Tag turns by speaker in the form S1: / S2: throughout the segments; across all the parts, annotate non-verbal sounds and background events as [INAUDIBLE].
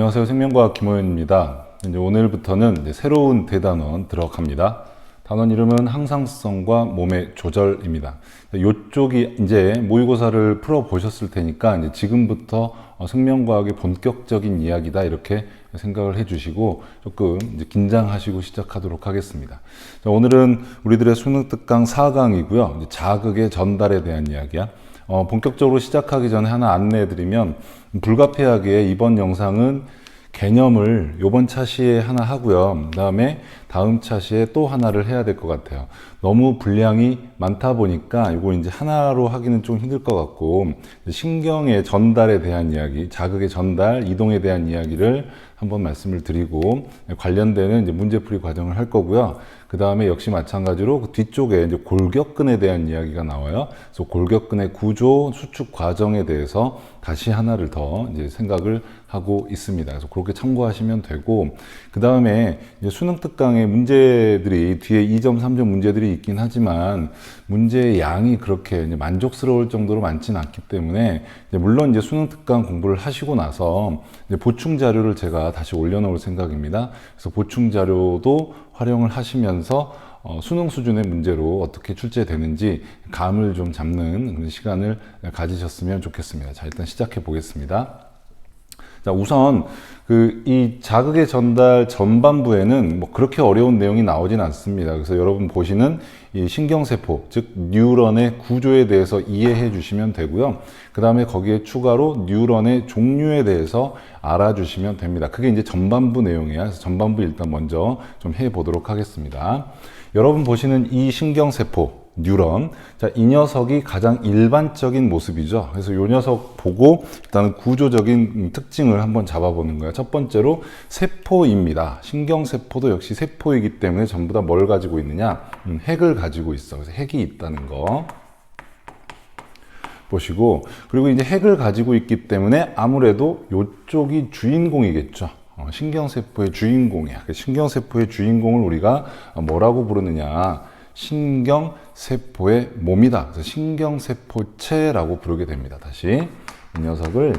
S1: 안녕하세요. 생명과학 김호연입니다. 이제 오늘부터는 이제 새로운 대단원 들어갑니다. 단원 이름은 항상성과 몸의 조절입니다. 이쪽이 이제 모의고사를 풀어 보셨을 테니까 지금부터 어, 생명과학의 본격적인 이야기다 이렇게 생각을 해주시고 조금 긴장하시고 시작하도록 하겠습니다. 자, 오늘은 우리들의 수능 특강 4강이고요. 이제 자극의 전달에 대한 이야기야. 어, 본격적으로 시작하기 전에 하나 안내해드리면 불가피하게 이번 영상은 개념을 요번 차시에 하나 하고요. 그 다음에 다음 차시에 또 하나를 해야 될 것 같아요. 너무 분량이 많다 보니까 이거 이제 하나로 하기는 좀 힘들 것 같고 신경의 전달에 대한 이야기, 자극의 전달, 이동에 대한 이야기를 한번 말씀을 드리고 관련되는 이제 문제풀이 과정을 할 거고요. 그 다음에 역시 마찬가지로 그 뒤쪽에 이제 골격근에 대한 이야기가 나와요. 그래서 골격근의 구조, 수축 과정에 대해서 다시 하나를 더 이제 생각을 하고 있습니다. 그래서 그렇게 참고하시면 되고, 그 다음에 수능 특강의 문제들이 뒤에 2점, 3점 문제들이 있긴 하지만 문제의 양이 그렇게 만족스러울 정도로 많지는 않기 때문에 물론 이제 수능 특강 공부를 하시고 나서 보충 자료를 제가 다시 올려놓을 생각입니다. 그래서 보충 자료도 활용을 하시면서 어, 수능 수준의 문제로 어떻게 출제되는지 감을 좀 잡는 시간을 가지셨으면 좋겠습니다. 자, 일단 시작해 보겠습니다. 자, 우선 그 이 자극의 전달 전반부에는 뭐 그렇게 어려운 내용이 나오진 않습니다. 그래서 여러분 보시는 이 신경세포, 즉 뉴런의 구조에 대해서 이해해 주시면 되고요. 그 다음에 거기에 추가로 뉴런의 종류에 대해서 알아주시면 됩니다. 그게 이제 전반부 내용이야. 그래서 전반부 일단 먼저 좀 해 보도록 하겠습니다. 여러분 보시는 이 신경세포, 뉴런. 자, 이 녀석이 가장 일반적인 모습이죠. 그래서 이 녀석 보고 일단 구조적인 특징을 한번 잡아보는 거예요. 첫 번째로 세포입니다. 신경세포도 역시 세포이기 때문에 전부 다 뭘 가지고 있느냐? 음, 핵을 가지고 있어. 그래서 핵이 있다는 거. 보시고 그리고 이제 핵을 가지고 있기 때문에 아무래도 이쪽이 주인공이겠죠. 어, 신경세포의 주인공이야. 그 신경세포의 주인공을 우리가 뭐라고 부르느냐? 신경세포의 몸이다. 그래서 신경세포체라고 부르게 됩니다. 다시 이 녀석을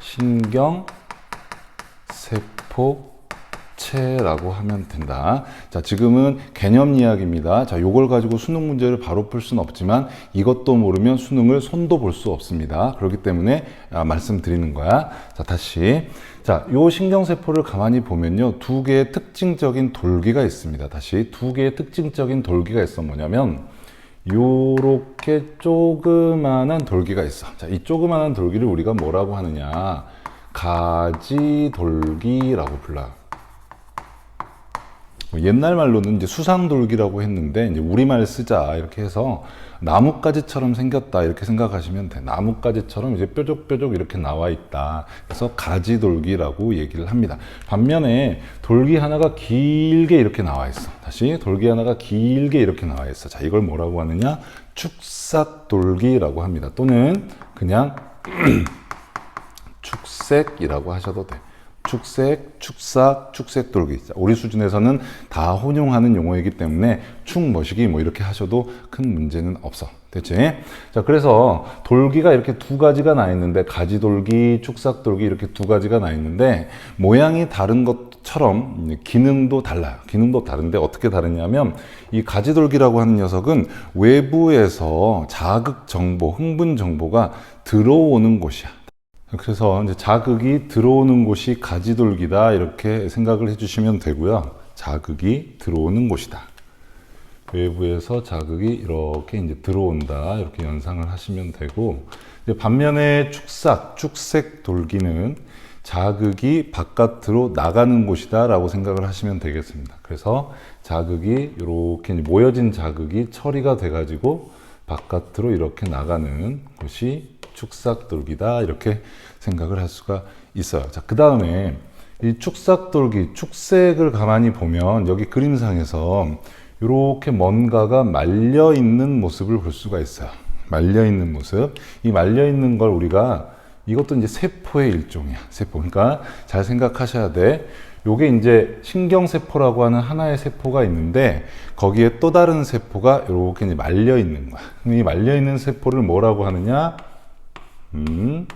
S1: 신경세포체라고 하면 된다. 자, 지금은 개념 이야기입니다. 자, 요걸 가지고 수능 문제를 바로 풀 수는 없지만 이것도 모르면 수능을 손도 볼 수 없습니다. 그렇기 때문에 아, 말씀드리는 거야. 자, 다시. 자, 요 신경세포를 가만히 보면요. 두 개의 특징적인 돌기가 있습니다. 다시 두 개의 특징적인 돌기가 있어 뭐냐면 요렇게 조그만한 돌기가 있어. 자, 이 조그만한 돌기를 우리가 뭐라고 하느냐? 가지돌기라고 불러요. 뭐 옛날 말로는 이제 수상돌기라고 했는데 이제 우리말 쓰자 이렇게 해서 나뭇가지처럼 생겼다 이렇게 생각하시면 돼. 나뭇가지처럼 이제 뾰족뾰족 이렇게 나와 있다. 그래서 가지돌기라고 얘기를 합니다. 반면에 돌기 하나가 길게 이렇게 나와 있어. 다시 돌기 하나가 길게 이렇게 나와 있어. 자, 이걸 뭐라고 하느냐? 축삭돌기라고 합니다. 또는 그냥 [CLEARS THROAT] 축색이라고 하셔도 돼. 축색, 축삭, 축색돌기. 우리 수준에서는 다 혼용하는 용어이기 때문에 축머시기 뭐 이렇게 하셔도 큰 문제는 없어. 됐지? 자, 그래서 돌기가 이렇게 두 가지가 나 있는데, 가지돌기, 축삭돌기 이렇게 두 가지가 나 있는데, 모양이 다른 것처럼 기능도 달라요. 기능도 다른데 어떻게 다르냐면, 이 가지돌기라고 하는 녀석은 외부에서 자극 정보, 흥분 정보가 들어오는 곳이야. 그래서 이제 자극이 들어오는 곳이 가지돌기다 이렇게 생각을 해주시면 되고요. 자극이 들어오는 곳이다. 외부에서 자극이 이렇게 이제 들어온다 이렇게 연상을 하시면 되고 반면에 축삭, 축색 돌기는 자극이 바깥으로 나가는 곳이다라고 생각을 하시면 되겠습니다. 그래서 자극이 이렇게 모여진 자극이 처리가 돼가지고 바깥으로 이렇게 나가는 곳이 축삭돌기다 이렇게 생각을 할 수가 있어요. 자, 그 다음에 이 축삭돌기, 축색을 가만히 보면 여기 그림상에서 이렇게 뭔가가 말려 있는 모습을 볼 수가 있어요. 말려 있는 모습. 이 말려 있는 걸 우리가 이것도 이제 세포의 일종이야. 세포. 그러니까 잘 생각하셔야 돼. 요게 이제 신경세포라고 하는 하나의 세포가 있는데 거기에 또 다른 세포가 이렇게 말려 있는 거야. 이 말려 있는 세포를 뭐라고 하느냐? 음,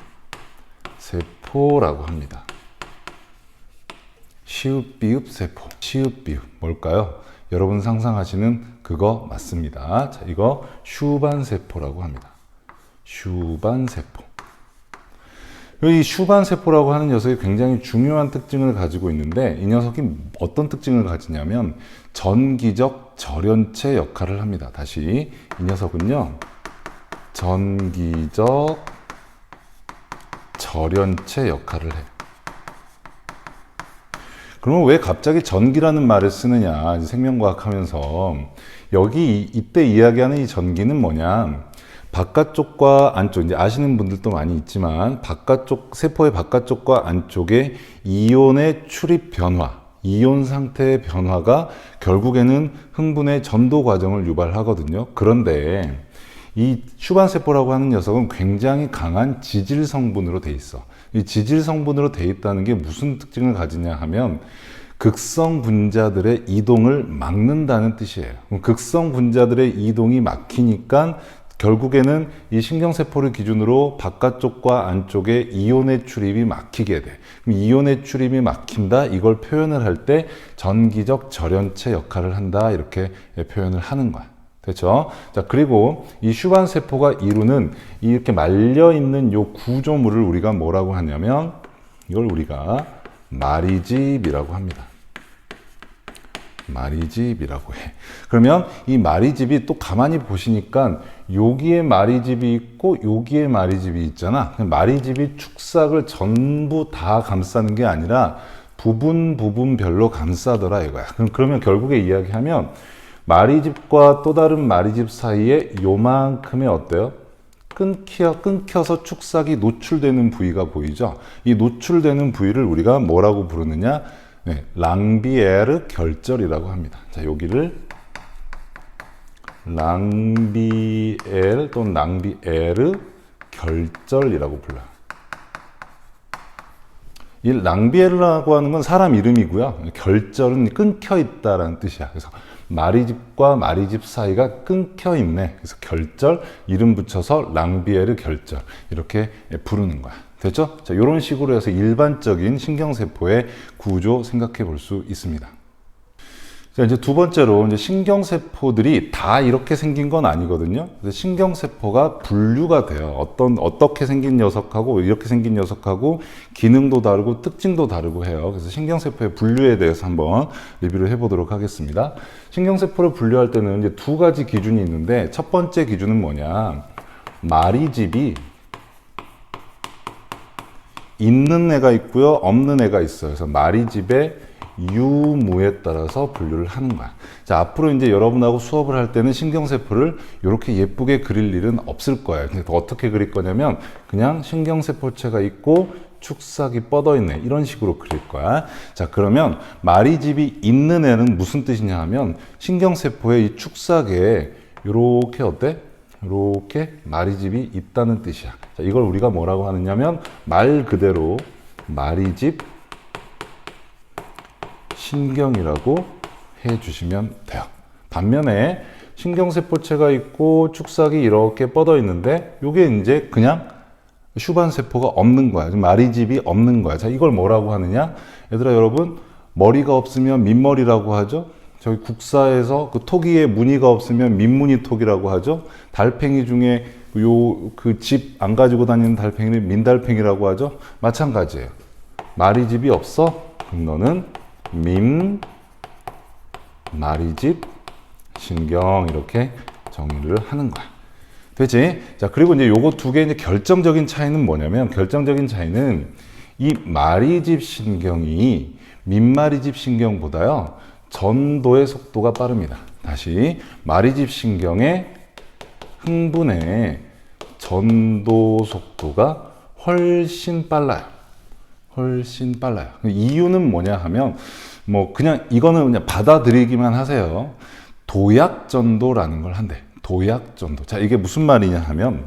S1: 세포라고 합니다. 시읍 비읍 세포. 시읍 비읍 뭘까요? 여러분 상상하시는 그거 맞습니다. 자, 이거 슈반 세포라고 합니다. 슈반 세포. 이 슈반 세포라고 하는 녀석이 굉장히 중요한 특징을 가지고 있는데 이 녀석이 어떤 특징을 가지냐면 전기적 절연체 역할을 합니다. 다시 이 녀석은요. 전기적 절연체 역할을 해. 그러면 왜 갑자기 전기라는 말을 쓰느냐? 생명과학 하면서 여기 이- 이때 이야기하는 이 전기는 뭐냐? 바깥쪽과 안쪽 이제 아시는 분들도 많이 있지만 바깥쪽 세포의 바깥쪽과 안쪽의 이온의 출입 변화, 이온 상태의 변화가 결국에는 흥분의 전도 과정을 유발하거든요. 그런데 이 슈반 세포라고 하는 녀석은 굉장히 강한 지질 성분으로 돼 있어. 이 지질 성분으로 돼 있다는 게 무슨 특징을 가지냐 하면 극성 분자들의 이동을 막는다는 뜻이에요. 극성 분자들의 이동이 막히니까 결국에는 이 신경세포를 기준으로 바깥쪽과 안쪽에 이온의 출입이 막히게 돼. 이온의 출입이 막힌다. 이걸 표현을 할 때 전기적 절연체 역할을 한다. 이렇게 표현을 하는 거야. 됐죠? 자, 그리고 이 슈반 세포가 이루는 이렇게 말려 있는 요 구조물을 우리가 뭐라고 하냐면 이걸 우리가 마리집이라고 합니다. 마리집이라고 해. 그러면 이 마리집이 또 가만히 보시니까 여기에 마리집이 있고 여기에 마리집이 있잖아. 마리집이 축삭을 전부 다 감싸는 게 아니라 부분 부분별로 감싸더라 이거야. 그럼 그러면 결국에 이야기하면 마리집과 또 다른 마리집 사이에 요만큼의 어때요? 끊겨, 끊겨서 축삭이 노출되는 부위가 보이죠? 이 노출되는 부위를 우리가 뭐라고 부르느냐? 네, 랑비에르 결절이라고 합니다. 자, 여기를 랑비엘 또는 랑비에르 결절이라고 불러요. 이 랑비에르라고 하는 건 사람 이름이고요. 결절은 끊겨 있다라는 뜻이야. 그래서 마리집과 마리집 사이가 끊겨 있네. 그래서 결절 이름 붙여서 랑비에르 결절 이렇게 부르는 거야. 됐죠? 자, 이런 식으로 해서 일반적인 신경세포의 구조 생각해 볼 수 있습니다. 자, 이제 두 번째로 이제 신경세포들이 다 이렇게 생긴 건 아니거든요. 그래서 신경세포가 분류가 돼요. 어떤, 어떻게 생긴 녀석하고 이렇게 생긴 녀석하고 기능도 다르고 특징도 다르고 해요. 그래서 신경세포의 분류에 대해서 한번 리뷰를 해보도록 하겠습니다. 신경세포를 분류할 때는 이제 두 가지 기준이 있는데 첫 번째 기준은 뭐냐. 마리집이 있는 애가 있고요, 없는 애가 있어요. 그래서 마리집의 유무에 따라서 분류를 하는 거야. 자, 앞으로 이제 여러분하고 수업을 할 때는 신경세포를 이렇게 예쁘게 그릴 일은 없을 거예요. 근데 어떻게 그릴 거냐면 그냥 신경세포체가 있고 축삭이 뻗어 있네. 이런 식으로 그릴 거야. 자, 그러면 마리집이 있는 애는 무슨 뜻이냐 하면 신경세포의 이 축삭에 이렇게 어때? 이렇게 마리집이 있다는 뜻이야. 자, 이걸 우리가 뭐라고 하느냐면 말 그대로 마리집 신경이라고 해 주시면 돼요. 반면에 신경세포체가 있고 축삭이 이렇게 뻗어 있는데 이게 이제 그냥 슈반 세포가 없는 거야. 마리집이 없는 거야. 자, 이걸 뭐라고 하느냐? 얘들아 여러분 머리가 없으면 민머리라고 하죠. 저희 국사에서 그 토기에 무늬가 없으면 민무늬 토기라고 하죠. 달팽이 중에 요 그 집 안 가지고 다니는 달팽이를 민달팽이라고 하죠. 마찬가지예요. 마리집이 없어? 그럼 너는 민 마리집 신경 이렇게 정의를 하는 거야. 되지? 자, 그리고 이제 요거 두 개의 결정적인 차이는 뭐냐면 결정적인 차이는 이 마리집 신경이 민마리집 신경보다요. 전도의 속도가 빠릅니다. 다시 마리집 신경의 흥분의 전도 속도가 훨씬 빨라요. 훨씬 빨라요. 이유는 뭐냐 하면 뭐 그냥 이거는 그냥 받아들이기만 하세요. 도약 전도라는 걸 한대. 도약 전도. 자, 이게 무슨 말이냐 하면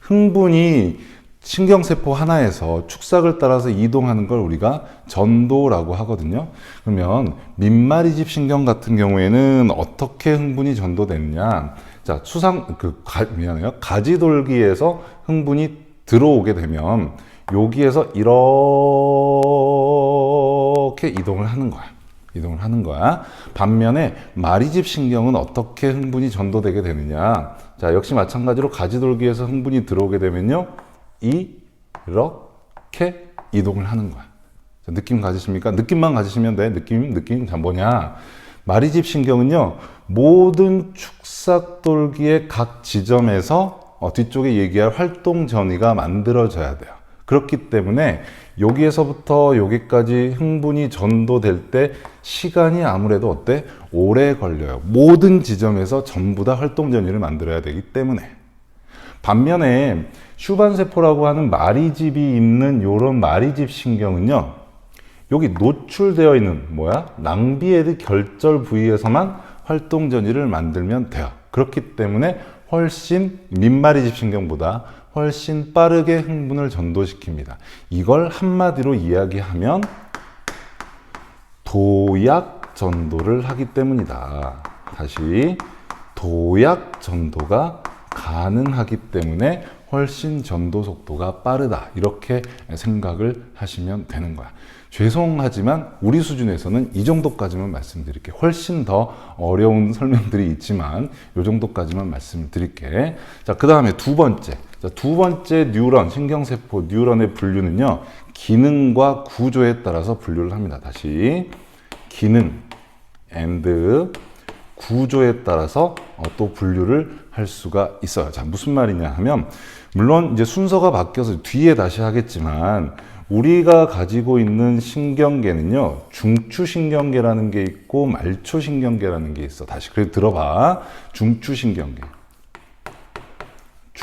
S1: 흥분이 신경세포 하나에서 축삭을 따라서 이동하는 걸 우리가 전도라고 하거든요. 그러면 민마리집 신경 같은 경우에는 어떻게 흥분이 전도되느냐? 자, 수상 그 가, 미안해요. 가지돌기에서 흥분이 들어오게 되면 여기에서 이렇게 이동을 하는 거야. 이동을 하는 거야. 반면에 마리집 신경은 어떻게 흥분이 전도되게 되느냐? 자, 역시 마찬가지로 가지돌기에서 흥분이 들어오게 되면요. 이렇게 이동을 하는 거야. 자, 느낌 가지십니까? 느낌만 가지시면 돼. 느낌, 느낌. 자, 뭐냐? 마리집 신경은요, 모든 축삭돌기의 각 지점에서 어, 뒤쪽에 얘기할 활동 전이가 만들어져야 돼요. 그렇기 때문에 여기에서부터 여기까지 흥분이 전도될 때 시간이 아무래도 어때? 오래 걸려요. 모든 지점에서 전부 다 활동 전이를 만들어야 되기 때문에. 반면에 슈반세포라고 하는 마리집이 있는 요런 마리집 신경은요. 여기 노출되어 있는 뭐야? 낭비에드 결절 부위에서만 활동 전이를 만들면 돼요. 그렇기 때문에 훨씬 민마리집 신경보다 훨씬 빠르게 흥분을 전도시킵니다. 이걸 한마디로 이야기하면 도약 전도를 하기 때문이다. 다시 도약 전도가 가능하기 때문에 훨씬 전도 속도가 빠르다. 이렇게 생각을 하시면 되는 거야. 죄송하지만 우리 수준에서는 이 정도까지만 말씀드릴게. 훨씬 더 어려운 [LAUGHS] 설명들이 있지만 이 정도까지만 말씀드릴게. 자, 그 다음에 두 번째. 자, 두 번째 뉴런, 신경세포 뉴런의 분류는요. 기능과 구조에 따라서 분류를 합니다. 다시 기능 and 구조에 따라서 어, 또 분류를 할 수가 있어요. 자, 무슨 말이냐 하면, 물론 이제 순서가 바뀌어서 뒤에 다시 하겠지만, 우리가 가지고 있는 신경계는요, 중추신경계라는 게 있고, 말초신경계라는 게 있어. 다시, 그래 들어봐. 중추신경계.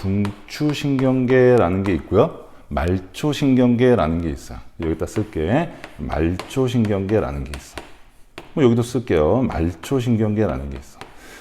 S1: 중추신경계라는 게 있고요. 말초신경계라는 게 있어. 여기다 쓸게. 말초신경계라는 게 있어. 뭐 여기도 쓸게요. 말초신경계라는 게 있어.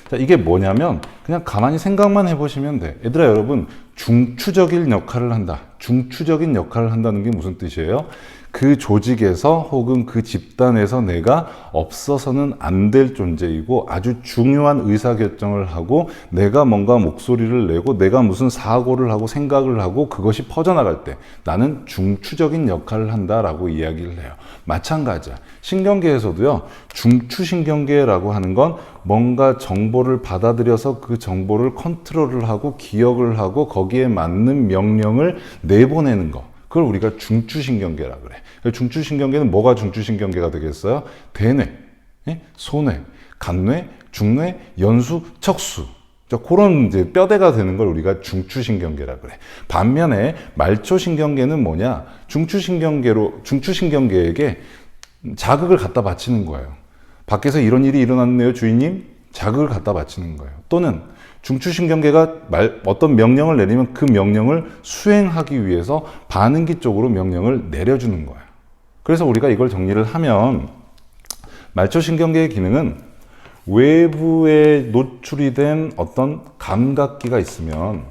S1: 자, 이게 뭐냐면 그냥 가만히 생각만 해보시면 돼. 얘들아 여러분 중추적인 역할을 한다. 중추적인 역할을 한다는 게 무슨 뜻이에요? 그 조직에서 혹은 그 집단에서 내가 없어서는 안 될 존재이고 아주 중요한 의사결정을 하고 내가 뭔가 목소리를 내고 내가 무슨 사고를 하고 생각을 하고 그것이 퍼져나갈 때 나는 중추적인 역할을 한다라고 이야기를 해요. 마찬가지야. 신경계에서도요, 중추신경계라고 하는 건 뭔가 정보를 받아들여서 그 정보를 컨트롤을 하고 기억을 하고 거기에 맞는 명령을 내보내는 거. 그걸 우리가 중추신경계라 그래. 중추신경계는 뭐가 중추신경계가 되겠어요? 대뇌, 예? 소뇌, 간뇌, 중뇌, 연수, 척수. 자, 그런 이제 뼈대가 되는 걸 우리가 중추신경계라 그래. 반면에 말초신경계는 뭐냐? 중추신경계로 중추신경계에게 자극을 갖다 바치는 거예요. 밖에서 이런 일이 일어났네요, 주인님. 자극을 갖다 바치는 거예요. 또는 중추신경계가 말, 어떤 명령을 내리면 그 명령을 수행하기 위해서 반응기 쪽으로 명령을 내려주는 거예요. 그래서 우리가 이걸 정리를 하면 말초신경계의 기능은 외부에 노출이 된 어떤 감각기가 있으면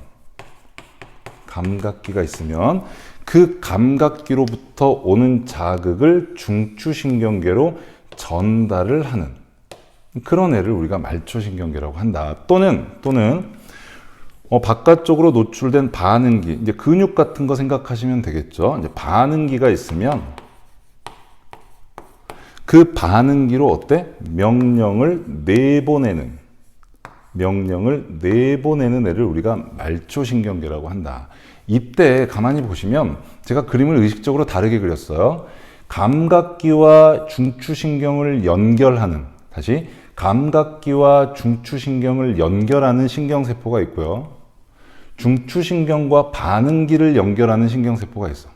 S1: 감각기가 있으면 그 감각기로부터 오는 자극을 중추신경계로 전달을 하는 그런 애를 우리가 말초신경계라고 한다. 또는 또는 어, 바깥쪽으로 노출된 반응기, 이제 근육 같은 거 생각하시면 되겠죠. 이제 반응기가 있으면 그 반응기로 어때? 명령을 내보내는 명령을 내보내는 애를 우리가 말초신경계라고 한다. 이때 가만히 보시면 제가 그림을 의식적으로 다르게 그렸어요. 감각기와 중추신경을 연결하는 다시 감각기와 중추신경을 연결하는 신경세포가 있고요. 중추신경과 반응기를 연결하는 신경세포가 있어.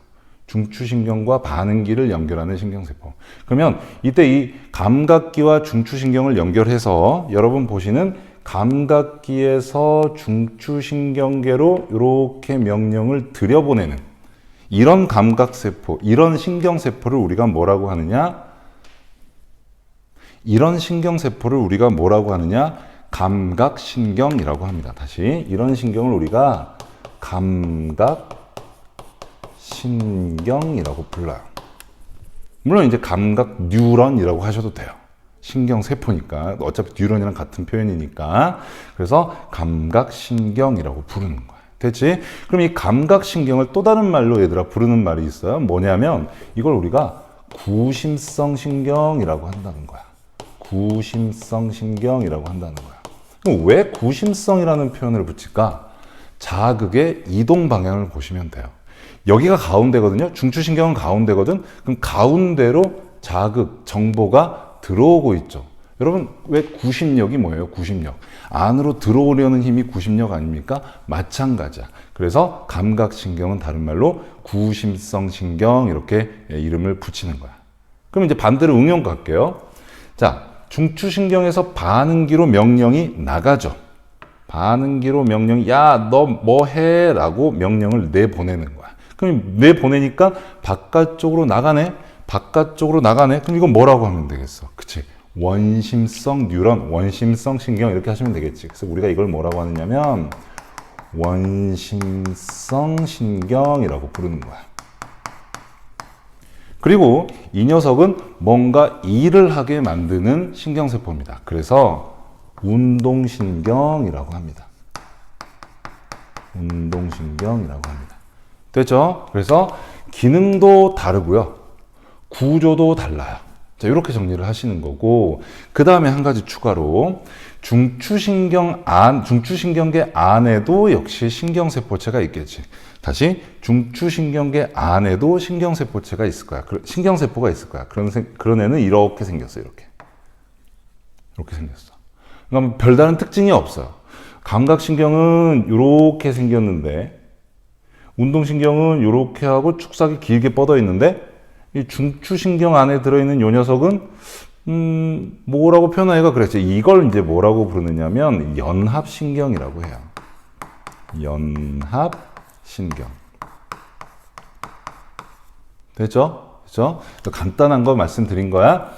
S1: 중추신경과 반응기를 연결하는 신경세포. 그러면 이때 이 감각기와 중추신경을 연결해서 여러분 보시는 감각기에서 중추신경계로 이렇게 명령을 들여보내는 이런 감각세포, 이런 신경세포를 우리가 뭐라고 하느냐? 이런 신경세포를 우리가 뭐라고 하느냐? 감각신경이라고 합니다. 다시 이런 신경을 우리가 감각신경이라고 불러요. 물론 이제 감각 뉴런이라고 하셔도 돼요. 신경세포니까 어차피 뉴런이랑 같은 표현이니까 그래서 감각신경이라고 부르는 거야. 됐지? 그럼 이 감각신경을 또 다른 말로 얘들아 부르는 말이 있어요. 뭐냐면 이걸 우리가 구심성 신경이라고 한다는 거야. 구심성 신경이라고 한다는 거야. 왜 구심성이라는 표현을 붙일까? 자극의 이동 방향을 보시면 돼요. 여기가 가운데거든요. 중추신경은 가운데거든. 그럼 가운데로 자극, 정보가 들어오고 있죠. 여러분, 왜 구심력이 뭐예요? 구심력. 안으로 들어오려는 힘이 구심력 아닙니까? 마찬가지야. 그래서 감각신경은 다른 말로 구심성 신경 이렇게 이름을 붙이는 거야. 그럼 이제 반대로 응용 갈게요. 자, 중추신경에서 반응기로 명령이 나가죠. 반응기로 명령이 야너 뭐 해? 라고 명령을 내보내는 거야. 그럼 내보내니까 바깥쪽으로 나가네? 바깥쪽으로 나가네? 그럼 이건 뭐라고 하면 되겠어? 그치? 원심성 뉴런, 원심성 신경 이렇게 하시면 되겠지. 그래서 우리가 이걸 뭐라고 하느냐면 원심성 신경이라고 부르는 거야. 그리고 이 녀석은 뭔가 일을 하게 만드는 신경세포입니다. 그래서 운동신경이라고 합니다. 운동신경이라고 합니다. 됐죠? 그래서 기능도 다르고요. 구조도 달라요. 자, 이렇게 정리를 하시는 거고, 그 다음에 한 가지 추가로, 중추신경 안, 중추신경계 안에도 역시 신경세포체가 있겠지. 다시, 중추신경계 안에도 신경세포체가 있을 거야. 그- 신경세포가 있을 거야. 그런, 생- 그런 애는 이렇게 생겼어, 이렇게. 이렇게 생겼어. 그러니까 별다른 특징이 없어요. 감각신경은 이렇게 생겼는데, 운동신경은 이렇게 하고 축삭이 길게 뻗어 있는데, 이 중추신경 안에 들어있는 요 녀석은 음, 뭐라고 표현하기가 그랬죠. 이걸 이제 뭐라고 부르느냐면 연합신경이라고 해요. 연합신경. 됐죠? 그죠? 간단한 거 말씀드린 거야.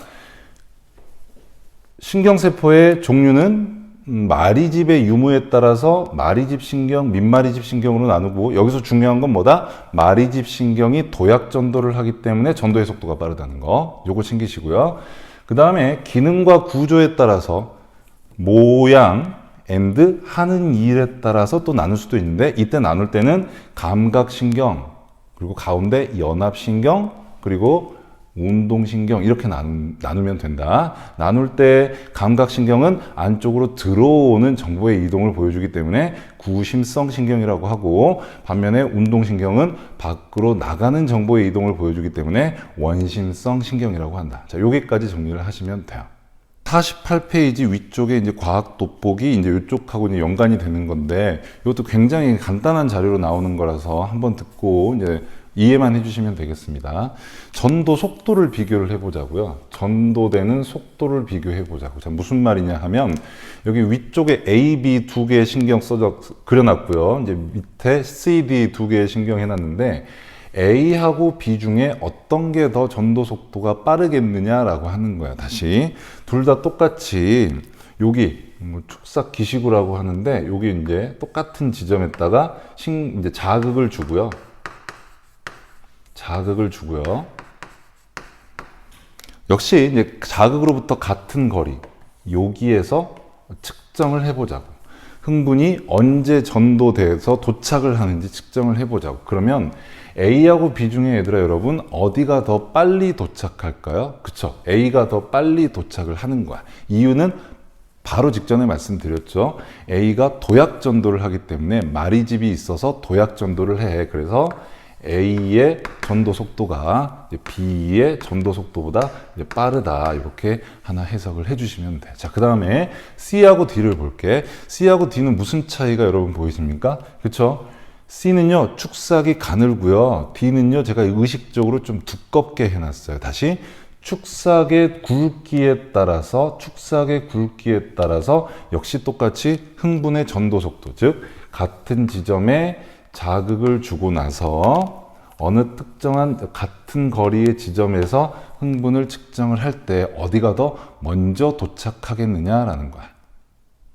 S1: 신경세포의 종류는 음, 마리집의 유무에 따라서 마리집 신경, 민마리집 신경으로 나누고 여기서 중요한 건 뭐다? 마리집 신경이 도약 전도를 하기 때문에 전도의 속도가 빠르다는 거. 요거 챙기시고요. 그 다음에 기능과 구조에 따라서 모양, 앤드 하는 일에 따라서 또 나눌 수도 있는데 이때 나눌 때는 감각신경, 그리고 가운데 연합신경, 그리고 운동신경 이렇게 나누, 나누 면 된다. 나눌 때 감각신경은 안쪽으로 들어오는 정보의 이동을 보여주기 때문에 구심성 신경이라고 하고 반면에 운동신경은 밖으로 나가는 정보의 이동을 보여주기 때문에 원심성 신경이라고 한다. 자, 여기까지 정리를 하시면 돼요. 48페이지 위쪽에 이제 과학 돋보기 이제 이쪽하고 이제 연관이 되는 건데 이것도 굉장히 간단한 자료로 나오는 거라서 한번 듣고 이제 이해만 해주시면 되겠습니다. 전도 속도를 비교를 해보자고요. 전도되는 속도를 비교해 보자고. 자, 무슨 말이냐 하면 여기 위쪽에 A, B 두 개의 신경 써져 그려놨고요. 이제 밑에 C, D 두 개의 신경 해놨는데 A하고 B 중에 어떤 게 더 전도 속도가 빠르겠느냐라고 하는 거야. 다시 둘 다 똑같이 여기 뭐 축삭 기시구라고 하는데 여기 이제 똑같은 지점에다가 신 이제 자극을 주고요. 자극을 주고요. 역시 이제 자극으로부터 같은 거리 여기에서 측정을 해보자고. 흥분이 언제 전도돼서 도착을 하는지 측정을 해보자고. 그러면 A하고 B 중에 얘들아 여러분 어디가 더 빨리 도착할까요? 그쵸? A가 더 빨리 도착을 하는 거야. 이유는 바로 직전에 말씀드렸죠. A가 도약 전도를 하기 때문에 마리집이 있어서 도약 전도를 해. 그래서 A의 전도 속도가 B의 전도 속도보다 빠르다. 이렇게 하나 해석을 해주시면 돼. 자, 그 다음에 C하고 D를 볼게. C하고 D는 무슨 차이가 여러분 보이십니까? 그쵸? C는요, 축삭이 가늘고요. D는요, 제가 의식적으로 좀 두껍게 해놨어요. 다시. 축삭의 굵기에 따라서, 축삭의 굵기에 따라서 역시 똑같이 흥분의 전도 속도, 즉, 같은 지점에 자극을 주고 나서 어느 특정한 같은 거리의 지점에서 흥분을 측정을 할 때 어디가 더 먼저 도착하겠느냐라는 거야.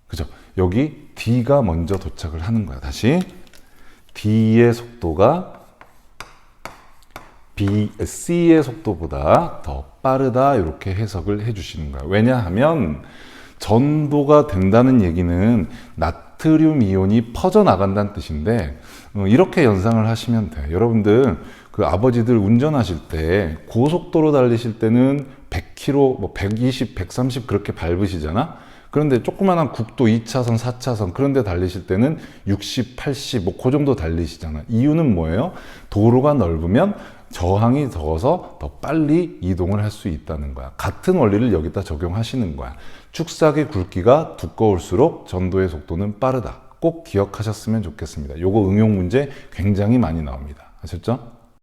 S1: 그죠? 여기 D가 먼저 도착을 하는 거야. 다시. D의 속도가 B, C의 속도보다 더 빠르다. 이렇게 해석을 해 주시는 거야. 왜냐하면 전도가 된다는 얘기는 낮 나트륨 이온이 퍼져나간다는 뜻인데 어, 이렇게 연상을 하시면 돼요. 여러분들 그 아버지들 운전하실 때 고속도로 달리실 때는 100km, 뭐 120, 130 그렇게 밟으시잖아. 그런데 조그마한 국도 2차선, 4차선 그런 데 달리실 때는 60, 80, 뭐 그 정도 달리시잖아. 이유는 뭐예요? 도로가 넓으면 저항이 적어서 더 빨리 이동을 할 수 있다는 거야. 같은 원리를 여기다 적용하시는 거야. 축삭의 굵기가 두꺼울수록 전도의 속도는 빠르다. 꼭 기억하셨으면 좋겠습니다. 요거 응용 문제 굉장히 많이 나옵니다. 아셨죠?